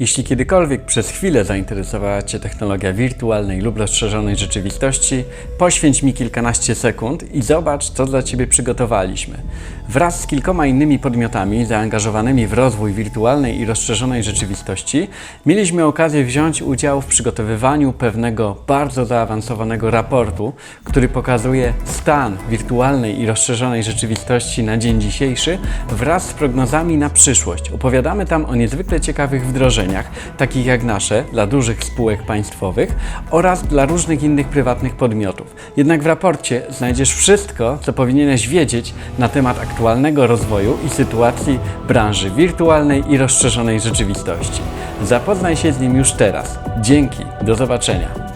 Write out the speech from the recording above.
Jeśli kiedykolwiek przez chwilę zainteresowała Cię technologia wirtualnej lub rozszerzonej rzeczywistości, poświęć mi kilkanaście sekund i zobacz, co dla Ciebie przygotowaliśmy. Wraz z kilkoma innymi podmiotami zaangażowanymi w rozwój wirtualnej i rozszerzonej rzeczywistości, mieliśmy okazję wziąć udział w przygotowywaniu pewnego bardzo zaawansowanego raportu, który pokazuje stan wirtualnej i rozszerzonej rzeczywistości na dzień dzisiejszy wraz z prognozami na przyszłość. Opowiadamy tam o niezwykle ciekawych wdrożeniach, takich jak nasze, dla dużych spółek państwowych oraz dla różnych innych prywatnych podmiotów. Jednak w raporcie znajdziesz wszystko, co powinieneś wiedzieć na temat aktualnego rozwoju i sytuacji branży wirtualnej i rozszerzonej rzeczywistości. Zapoznaj się z nim już teraz. Dzięki, do zobaczenia.